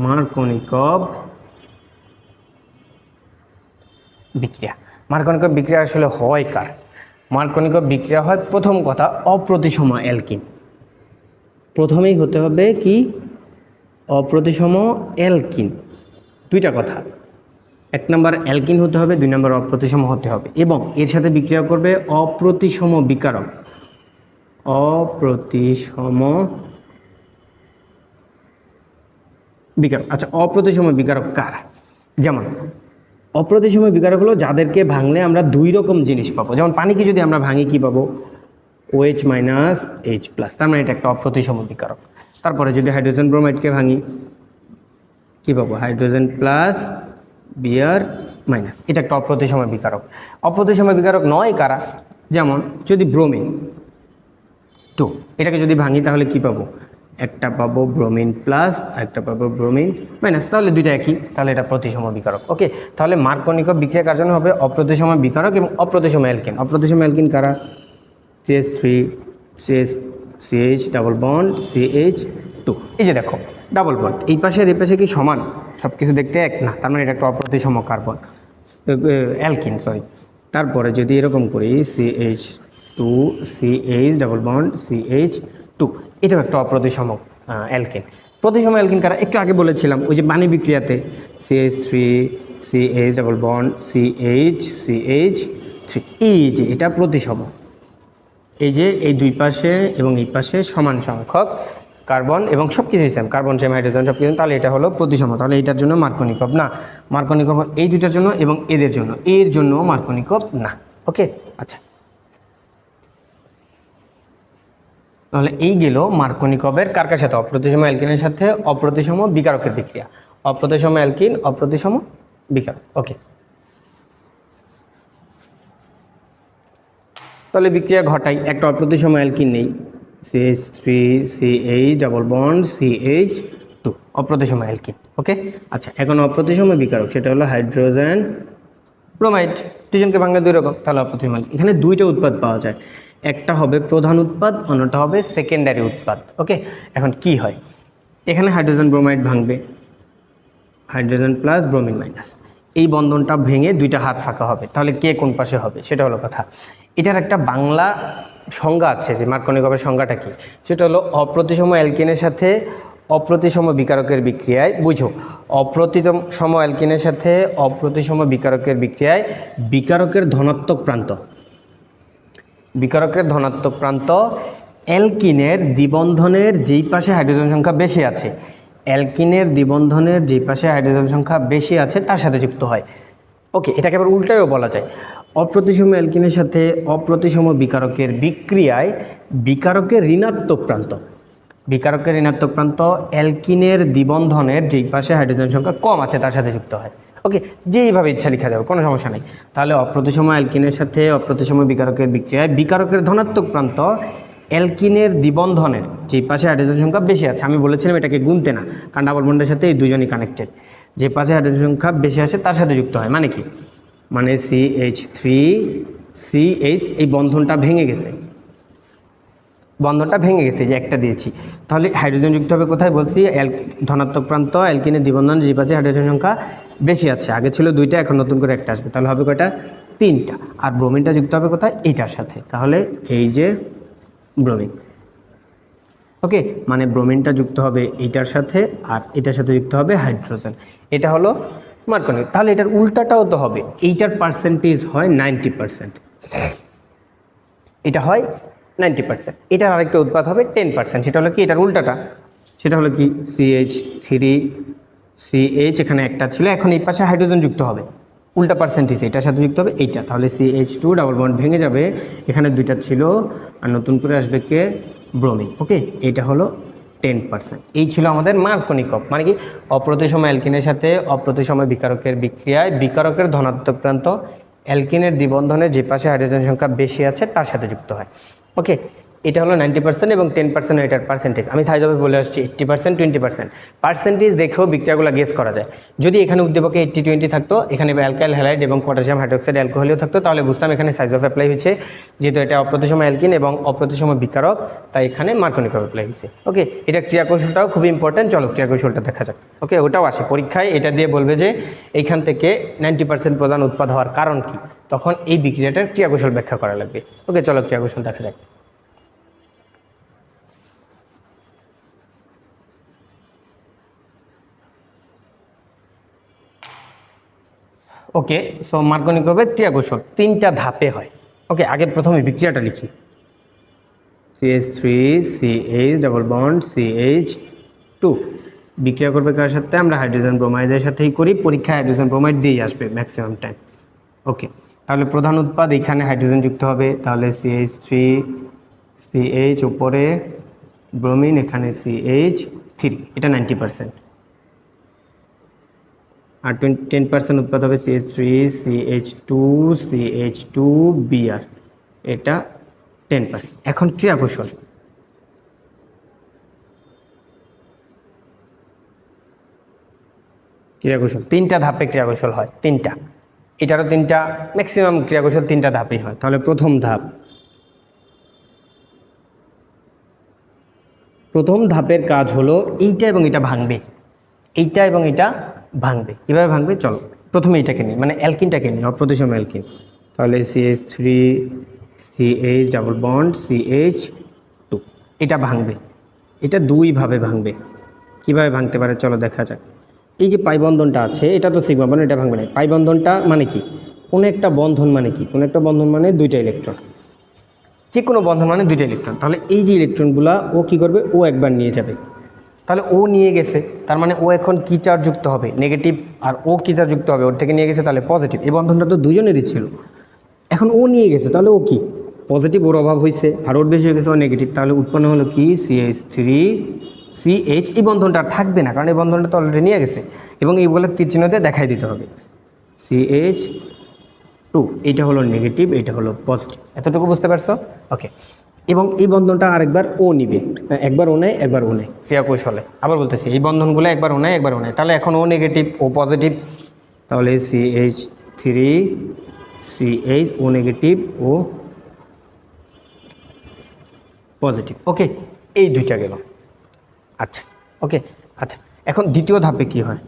Markovnikov বিক্রিয়া। Markovnikov বিক্রিয়া আসলে হয় কার? মার্কনিকভ বিক্রিয়া হয় প্রথম কথা, অপ্রতিসম অ্যালকিন। প্রথমেই হতে হবে কি? অপ্রতিসম অ্যালকিন। দুইটা কথা। এক নম্বর অ্যালকিন হতে হবে, দুই নম্বর অপ্রতিসম হতে হবে। এবং এর সাথে বিক্রিয়া করবে অপ্রতিসম বিকারক। অপ্রতিসম বিকারক আচ্ছা অপ্রতিসম বিকারক কার? যেমন, অপ্রতিসম বিকারক হলো যাদেরকে ভাঙলে আমরা দুই রকম জিনিস পাবো। যেমন, পানিকে যদি আমরা ভাঙি, কি পাবো? ওএইচ মাইনাস এইচ প্লাস তার মানে এটা একটা অপ্রতিসম বিকারক। তারপরে যদি হাইড্রোজেন ব্রোমাইডকে ভাঙি, কি পাবো? হাইড্রোজেন প্লাস বিয়ার মাইনাস এটা একটা অপ্রতিসম বিকারক। অপ্রতিসম বিকারক নয় কারা? যেমন, যদি ব্রোমিন টু এটাকে যদি ভাঙি, তাহলে কি পাবো? একটা পাবো ব্রোমিন প্লাস একটা পাবো ব্রোমিন মাইনাস, তাহলে দুইটা একই, তাহলে এটা প্রতিসম বিকারক। ওকে, তাহলে মার্কনিক বিক্রিয়া কার জন্য হবে? অপ্রতিসম বিকারক এবং অপ্রতিসম অ্যালকিন। অপ্রতিসম অ্যালকিন কারা? CS three CS CH double bond CH two এই যে দেখো ডাবল বন্ড এই পাশে এই পাশে কি সমান? সব কিছু দেখতে এক? না, তার মানে এটা একটা অপ্রতিসম কার্বন অ্যালকিন সরি তারপরে যদি এরকম করি CH two CH double bond CH two, এটাও একটা অপ্রতিসম অ্যালকিন। প্রতিসম অ্যালকিন কারা? একটু আগে বলেছিলাম, ওই যে পানি বিক্রিয়াতে CH three CH double bond CH CH three এই যে এটা প্রতিসম। এই যে এই দুই পাশে এবং এই পাশে সমান সংখ্যক কার্বন এবং সব কিছু সেম কার্বন সেম হাইড্রোজেন সব কিছু তাহলে এটা হলো প্রতিসম, তাহলে এটার জন্য মার্কনিকপ না। মার্কনিকপ এই দুইটার জন্য এবং এদের জন্য। এর জন্য মার্কনিকপ না। ওকে? আচ্ছা। তাহলে এই গেল মার্কনিকবের কার সাথে অপ্রতিসম অ্যালকিনের সাথে অপ্রতিসম বিকারকের বিক্রিয়া। অপ্রতিসম অ্যালকিন, অপ্রতিসম বিকারক। ওকে তাহলে বিক্রিয়া ঘটাই, একটা অপ্রতিসম অ্যালকিন নেই। CH three CH double bond CH two অপ্রতিসম alkene. Okay আচ্ছা এখন অপ্রতিসম বিকারক, সেটা হলো হাইড্রোজেন ব্রোমাইড। দুজনকে ভাঙলে দুই রকম, তাহলে অপ্রতিসম। এখানে দুইটা উৎপাদ পাওয়া যায়। একটা হবে প্রধান উৎপাদ, অন্যটা হবে সেকেন্ডারি উৎপাদ। ওকে এখন কি হয়? এখানে হাইড্রোজেন ব্রোমাইড ভাঙবে। হাইড্রোজেন প্লাস ব্রোমিন মাইনাস এই বন্ধনটা ভেঙে দুইটা হাত ফাঁকা হবে। তাহলে কে কোন পাশে হবে? সেটা হলো কথা। এটার একটা বাংলা সংজ্ঞা আছে যে মার্কনিকবের সংজ্ঞাটা কী? সেটা হলো অপ্রতিসম অ্যালকিনের সাথে অপ্রতিসম বিকারকের বিক্রিয়ায়, বুঝো? অপ্রতিতম সম অ্যালকিনের সাথে অপ্রতিসম বিকারকের বিক্রিয়ায় বিকারকের ধনাত্মক প্রান্ত। বিকারকের ধনাত্মক প্রান্ত, অ্যালকিনের দ্বিবন্ধনের যেই পাশে হাইড্রোজেন সংখ্যা বেশি আছে, অ্যালকিনের দ্বিবন্ধনের যেই পাশে হাইড্রোজেন সংখ্যা বেশি আছে, তার সাথে যুক্ত হয়। ওকে, এটাকে আবার উল্টায়ও বলা যায়। অপ্রতিসম অ্যালকিনের সাথে অপ্রতিসম বিকারকের বিক্রিয়ায় বিকারকের ঋণাত্মক প্রান্ত। বিকারকের ঋণাত্মক প্রান্ত, অ্যালকিনের দ্বিবন্ধনের যেই পাশে হাইড্রোজেন সংখ্যা কম আছে, তার সাথে যুক্ত হয়। ওকে, যেইভাবে ইচ্ছা লেখা যাবে, কোনো সমস্যা নেই। তাহলে অপ্রতিসম অ্যালকিনের সাথে অপ্রতিসম বিকারকের বিক্রিয়ায়, বিকারকের ধনাত্মক প্রান্ত অ্যালকিনের দ্বিবন্ধনের, যেই পাশে হাইড্রোজেন সংখ্যা বেশি আছে, আমি বলেছিলাম এটাকে গুনতে না, কারণ ডাবল বন্ডের সাথে এই দুজনই কানেক্টেড যে পাশে হাইড্রোজেন সংখ্যা বেশি আছে, তার সাথে যুক্ত হয় মানে কি? মানে C H three C H এই বন্ধনটা ভেঙে গেছে। বন্ধনটা ভেঙে গেছে, যে একটা দিয়েছি। তাহলে হাইড্রোজেন যুক্ত হবে কোথায় বলছি? অ্যাল ধনাত্মক প্রান্ত, অ্যালকিনের দ্বিবন্ধন যে পাশে হাইড্রোজেন সংখ্যা বেশি আছে। আগে ছিল দুইটা, এখন নতুন করে একটা আসবে। তাহলে হবে কয়টা? তিনটা। আর ব্রোমিনটা যুক্ত হবে কোথায়? এইটার সাথে। তাহলে এই যে ব্রোমিন। ওকে? মানে ব্রোমিনটা যুক্ত হবে এইটার সাথে আর এটার সাথে যুক্ত হবে হাইড্রোজেন। এটা হলো মার্কনিক। তাহলে এটার উল্টাটাও তো হবে। এইটার পার্সেন্টেজ হয় নাইনটি পার্সেন্ট। এটা হয় নাইনটি পার্সেন্ট। এটার আরেকটা উৎপাদ হবে টেন পার্সেন্ট। সেটা হলো কি? এটার উল্টাটা। সেটা হলো কি? সিএইচ থ্রি সিএইচ এখানে একটা ছিল, এখন এই পাশে হাইড্রোজেন যুক্ত হবে। উল্টা পার্সেন্টেজ এটার সাথে যুক্ত হবে, এইটা। তাহলে সিএইচ টু ডাবল বন্ড ভেঙে যাবে, এখানে দুইটা ছিল, আর নতুন করে আসবে কে? ব্রোমিন ওকে এইটা হলো টেন পার্সেন্ট এই ছিল আমাদের মার্কনিকপ মানে কি? অপ্রতিসম অ্যালকিনের সাথে অপ্রতিসম বিকারকের বিক্রিয়ায়, বিকারকের ধনাত্মক প্রান্ত অ্যালকিনের দ্বিবন্ধনে যে পাশে হাইড্রোজেন সংখ্যা বেশি আছে, তার সাথে যুক্ত হয় ওকে এটা হলো নাইনটি পার্সেন্ট এবং টেন পার্সেন্ট এটার পার্সেন্টেজ আমি সাইজ অফে বলে আসছি eighty percent twenty percent percentage দেখেও বিক্রিয়াগুলো গেস করা যায়। যদি এখানে উদ্দীপকে এইট্টি টোয়েন্টি থাকতো, এখানে অ্যালকাইল হ্যালাইড এবং পটাশিয়াম হাইড্রোক্সাইড অ্যালকোহলিও থাকতো, তাহলে বুঝতাম এখানে সাইজ অফ অ্যাপ্লাই হয়েছে, যেহেতু এটা অপ্রতিসম অ্যালকিন এবং অপ্রতিসম বিকারক, তাই এখানে মার্কনিক অ্যাপ্লাই হয়েছে। ওকে এটা ক্রিয়াকৌশলটাও খুবই ইম্পর্টেন্ট চলো ক্রিয়াকৌশলটা দেখা যাক। ওকে ওটাও আসে পরীক্ষায়। এটা দিয়ে বলবে যে এইখান থেকে নাইনটি পার্সেন্ট প্রধান উৎপাদ হওয়ার কারণ কি? তখন এই বিক্রিয়াটার ক্রিয়াকৌশল ব্যাখ্যা করা লাগবে। ওকে চলো ক্রিয়াকৌশল দেখা যাক। ওকে সো মার্গনিক হবে ক্রিয়াকৌশল তিনটা ধাপে হয়। ওকে আগে প্রথমে বিক্রিয়াটা লিখি। CH three CH double bond CH two বিক্রিয়া করবে কার সাথে? আমরা হাইড্রোজেন ব্রোমাইডের সাথেই করি, পরীক্ষায় হাইড্রোজেন ব্রোমাইড দিয়েই আসবে ম্যাক্সিমাম টাইম ওকে তাহলে প্রধান উৎপাদ এখানে হাইড্রোজেন যুক্ত হবে। তাহলে সিএইচ থ্রি সিএইচ উপরে ব্রোমিন এখানে সিএইচ থ্রি এটা নাইনটি পার্সেন্ট আর টোয়েন্টি টেন পার্সেন্ট উৎপাদ হবে CH three CH two CH two BR এটা টেন পার্সেন্ট এখন ক্রিয়াকৌশল ক্রিয়াকৌশল তিনটা ধাপে ক্রিয়াকৌশল হয়। তিনটা। এটারও তিনটা ম্যাক্সিমাম ক্রিয়াকৌশল তিনটা ধাপেই হয়। তাহলে প্রথম ধাপ। প্রথম ধাপের কাজ হলো এইটা এবং এটা ভাঙবে। এইটা এবং এটা ভাঙবে। কীভাবে ভাঙবে? চলো, প্রথমে এইটাকে নিই মানে অ্যালকিনটাকে নিই অপ্রতিসম অ্যালকিন। তাহলে CH three CH double bond CH two এটা ভাঙবে। এটা দুইভাবে ভাঙবে। কীভাবে ভাঙতে পারে? চলো দেখা যাক। এই যে পাইবন্ধনটা আছে, এটা তো সিগমা বন্ধন এটা ভাঙবে না। পাইবন্ধনটা মানে কি? কোনো একটা বন্ধন মানে কি? কোনো একটা বন্ধন মানে দুইটা ইলেকট্রন যে কোনো বন্ধন মানে দুইটা ইলেকট্রন তাহলে এই যে ইলেকট্রনগুলা ও কি করবে? ও একবার নিয়ে যাবে। তাহলে ও নিয়ে গেছে, তার মানে ও এখন কি চার্জ যুক্ত হবে? নেগেটিভ আর ও কি চার্জ যুক্ত হবে? ওর থেকে নিয়ে গেছে তাহলে পজিটিভ এই বন্ধনটা তো দুজনেরই ছিল। এখন ও নিয়ে গেছে, তাহলে ও কি? পজিটিভ ওর অভাব হয়েছে আর ওর বেশি হয়ে গেছে ও নেগেটিভ তাহলে উৎপন্ন হলো কি? সিএইচ থ্রি সিএইচ এই বন্ধনটা আর থাকবে না, কারণ এই বন্ধনটা তো অলরেডি নিয়ে গেছে। এবং এই বলে তীর চিহ্ন দেখাই দিতে হবে। সিএইচ টু এইটা হলো নেগেটিভ এইটা হলো পজিটিভ এতটুকু বুঝতে পারছ? ওকে এবং এই বন্ধনটা আরেকবার ও নিবে। একবার ও নেয়, একবার ও নেয়। ক্রিয়া কৌশলে আবার বলতেছি, এই বন্ধনগুলো একবার ও নেয়, একবার ও নেয়। তাহলে এখন ও নেগেটিভ ও পজিটিভ তাহলে C H three C H ও নেগেটিভ ও পজিটিভ ওকে এই দুইটা গেল। আচ্ছা ওকে আচ্ছা। এখন দ্বিতীয় ধাপে কি হয়?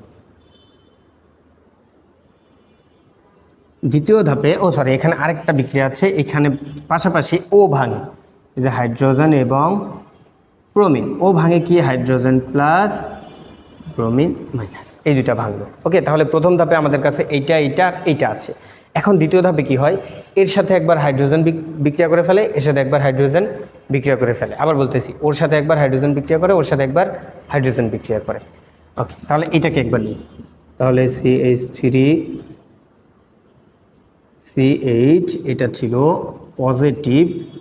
দ্বিতীয় ধাপে, ও সরি এখানে আরেকটা বিক্রিয়া আছে, এখানে পাশাপাশি ও ভাঙে। যে হাইড্রোজেন এবং ব্রোমিন। ও ভাঙে কি? Hydrogen plus bromine minus. এই দুইটা ভাঙলো। ওকে, তাহলে প্রথম ধাপে আমাদের কাছে এইটা এইটা এইটা আছে। এখন দ্বিতীয় ধাপে কি হয়? এর সাথে একবার হাইড্রোজেন বিক- বিক্রিয়া করে ফেলে, এর সাথে একবার হাইড্রোজেন বিক্রিয়া করে ফেলে। আবার বলতেছি, ওর সাথে একবার হাইড্রোজেন বিক্রিয়া করে, ওর সাথে একবার হাইড্রোজেন বিক্রিয়া করে। ওকে, তাহলে এটাকে একবার নিই। তাহলে সি এইচ থ্রি সিএইচ এটা ছিল পজিটিভ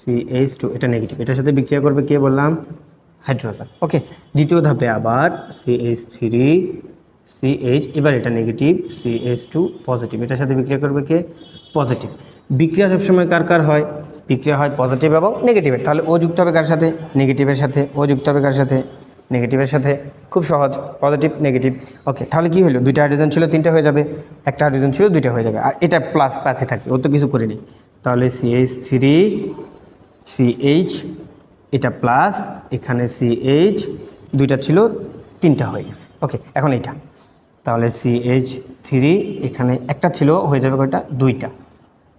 সিএইচ টু এটা নেগেটিভ এটার সাথে বিক্রিয়া করবে কে বললাম? হাইড্রোজেন ওকে দ্বিতীয় ধাপে আবার C H three C H এবার এটা নেগেটিভ সিএইচ টু পজিটিভ এটার সাথে বিক্রিয়া করবে কে? পজিটিভ বিক্রিয়া সবসময় কার কার হয়? বিক্রিয়া হয় পজিটিভ এবং নেগেটিভের তাহলে ও যুক্ত হবে কার সাথে? নেগেটিভের সাথে। ও যুক্ত হবে কার সাথে? নেগেটিভের সাথে। খুব সহজ। পজিটিভ নেগেটিভ ওকে তাহলে কি হলো? দুইটা হাইড্রোজেন ছিল, তিনটা হয়ে যাবে। একটা হাইড্রোজেন ছিল, দুইটা হয়ে যাবে। আর এটা প্লাস প্লাসে থাকে ও তো কিছু করিনি। তাহলে সিএইচ থ্রি সিএইচ এটা প্লাস এখানে সিএইচ দুইটা ছিল, তিনটা হয়ে গেছে। ওকে এখন এইটা। তাহলে সিএইচ থ্রি এখানে একটা ছিল, হয়ে যাবে কয়টা? দুইটা।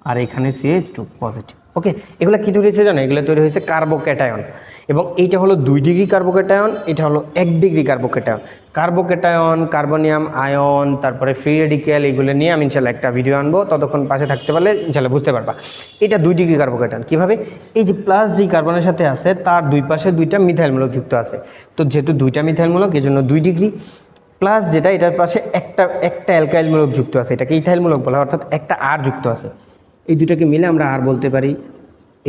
আর এখানে সিএইচ টু পজিটিভ ওকে এগুলো কী তৈরি হয়েছে জানো এগুলো তৈরি হয়েছে কার্বোক্যাটায়ন। এবং এইটা হলো দুই ডিগ্রি কার্বোক্যাটায়ন, এটা হলো এক degree carbocation. Carbocation, carbonium, ion, তারপরে ফ্রি রেডিক্যাল এগুলো নিয়ে আমি ইনশাল্লাহ একটা ভিডিও আনব। ততক্ষণ পাশে থাকতে পারলে ইনশাল্লাহ বুঝতে পারবা। এটা দুই ডিগ্রি কার্বোক্যাটায়ন। কীভাবে? এই যে প্লাস যেই কার্বনের সাথে আছে, তার দুই পাশে দুইটা মিথাইলমূলক যুক্ত আছে। তো যেহেতু দুইটা মিথাইলমূলক এই জন্য দুই ডিগ্রি। প্লাস যেটা, এটার পাশে একটা একটা অ্যালকাইলমূলক যুক্ত আছে। এটাকে ইথাইলমূলক বলা অর্থাৎ একটা আর যুক্ত আছে। এই দুটাকে মিলে আমরা আর বলতে পারি।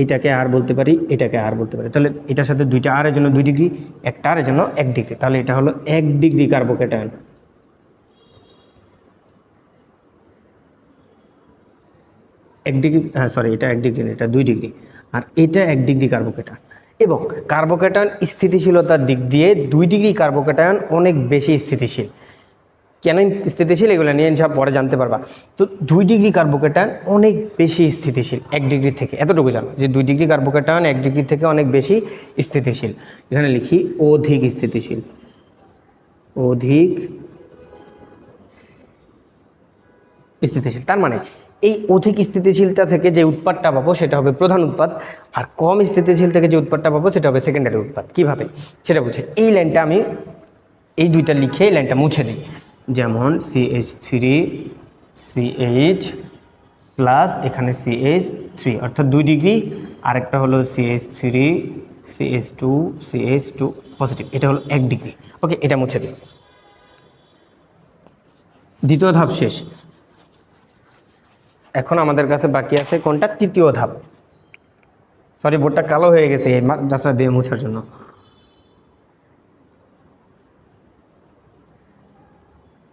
এটাকে আর বলতে পারি, এটাকে আর বলতে পারি। তাহলে এটার সাথে দুইটা আরের জন্য দুই ডিগ্রি একটা আরের জন্য এক ডিগ্রি তাহলে এটা হলো এক ডিগ্রি কার্বোকেটায়ন এক ডিগ্রি হ্যাঁ সরি এটা এক ডিগ্রি এটা দুই ডিগ্রি আর এটা এক ডিগ্রি কার্বোকেটায়ন এবং কার্বোকেটায়ন স্থিতিশীলতার দিক দিয়ে দুই ডিগ্রি কার্বোকেটায়ন অনেক বেশি স্থিতিশীল। কেন স্থিতিশীল, এগুলো নিয়ে সব পরে জানতে পারবা। তো দুই ডিগ্রি কার্বোকেটায়ন অনেক বেশি স্থিতিশীল, এক ডিগ্রি থেকে। এতটুকু জানো, যে দুই ডিগ্রি কার্বোকেটায়ন এক ডিগ্রি থেকে অনেক বেশি স্থিতিশীল। এখানে লিখি অধিক স্থিতিশীল। অধিক স্থিতিশীল, তার মানে এই অধিক স্থিতিশীলতা থেকে যে উৎপাদটা পাবো সেটা হবে প্রধান উৎপাদ আর কম স্থিতিশীল থেকে যে উৎপাদটা পাবো সেটা হবে সেকেন্ডারি উৎপাদ কীভাবে? সেটা বুঝে। এই লাইনটা আমি এই দুইটা লিখে এই লাইনটা মুছে দিই। যেমন সিএইচ থ্রি সিএইচ প্লাস এখানে সিএইচ থ্রি অর্থাৎ দুই ডিগ্রি আরেকটা হলো CH three CH two CH two positive এটা হলো এক ডিগ্রি ওকে এটা মুছে দিই। দ্বিতীয় ধাপ শেষ। এখন আমাদের কাছে বাকি আছে কোনটা? তৃতীয় ধাপ। সরি বোর্ডটা কালো হয়ে গেছে এই ডাস্টার দিয়ে মোছার জন্য।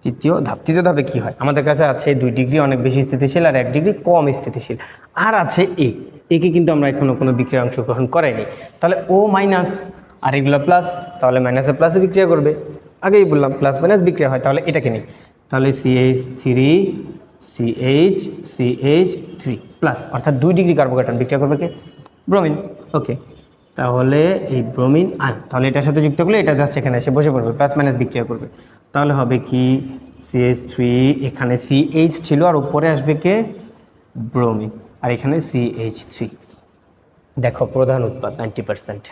তৃতীয় ধাপ। তৃতীয় ধাপে কী হয়? আমাদের কাছে আছে দুই ডিগ্রি অনেক বেশি স্থিতিশীল আর এক ডিগ্রি কম স্থিতিশীল। আর আছে এ। একে কিন্তু আমরা এখনও কোনো বিক্রিয়া অংশগ্রহণ করাইনি তাহলে ও মাইনাস আর এগুলো প্লাস, তাহলে মাইনাসে প্লাসে বিক্রিয়া করবে। আগেই বললাম, প্লাস মাইনাস বিক্রিয়া হয়, তাহলে এটাকে নেই। তাহলে CH three CH CH three plus অর্থাৎ দুই ডিগ্রি কার্বোকেটন বিক্রিয়া করবে কে? ব্রোমিন ওকে তাহলে এই ব্রোমিন আয়ন তাহলে এটার সাথে যুক্ত করলে এটা জাস্ট এখানে এসে বসে পড়বে প্লাস মাইনাস বিক্রিয়া করবে। তাহলে হবে কি? সিএইচ থ্রি এখানে সিএইচ ছিল আর উপরে আসবে কে? ব্রোমিন আর এখানে সিএইচ থ্রি দেখো, প্রধান উৎপাদ নাইনটি পার্সেন্ট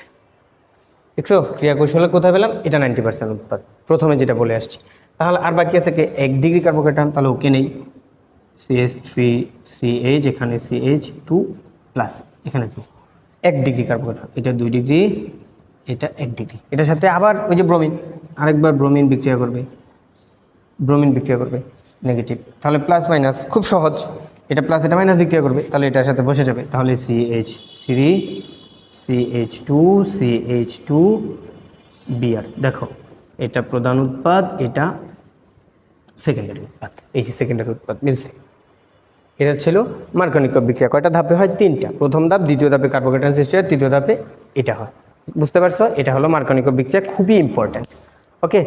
দেখছ? ক্রিয়া কৌশলে কোথায় পেলাম? এটা নাইনটি পার্সেন্ট উৎপাদ। প্রথমে যেটা বলে আসছি। তাহলে আর বাকি আছে কি? এক ডিগ্রি কার্বোকেটান তাহলে ওকে নেই। সিএইচ থ্রি সিএইচ এখানে সিএইচ টু প্লাস এখানে টু এক ডিগ্রি কার্বোকেটান এটা দুই ডিগ্রি এটা এক ডিগ্রি এটার সাথে আবার ওই যে ব্রোমিন আরেকবার ব্রোমিন বিক্রিয়া করবে। ব্রোমিন বিক্রিয়া করবে নেগেটিভ তাহলে প্লাস মাইনাস খুব সহজ। এটা প্লাস এটা মাইনাস বিক্রিয়া করবে, তাহলে এটার সাথে বসে যাবে। তাহলে C H three C H two C H two BR দেখো, এটা প্রধান উৎপাদ, এটা সেকেন্ডারি উৎপাদ। এই যে সেকেন্ডারি উৎপাদ, মিলছে। এটা ছিল মার্কনিক বিক্রিয়া। কয়টা ধাপে হয়? তিনটা। প্রথম ধাপ, দ্বিতীয় ধাপে কার্বোকেটান সৃষ্টি হয়, তৃতীয় ধাপে এটা হয়। বুঝতে পারছ? এটা হলো মার্কনিক বিক্রিয়া, খুবই ইম্পর্ট্যান্ট ওকে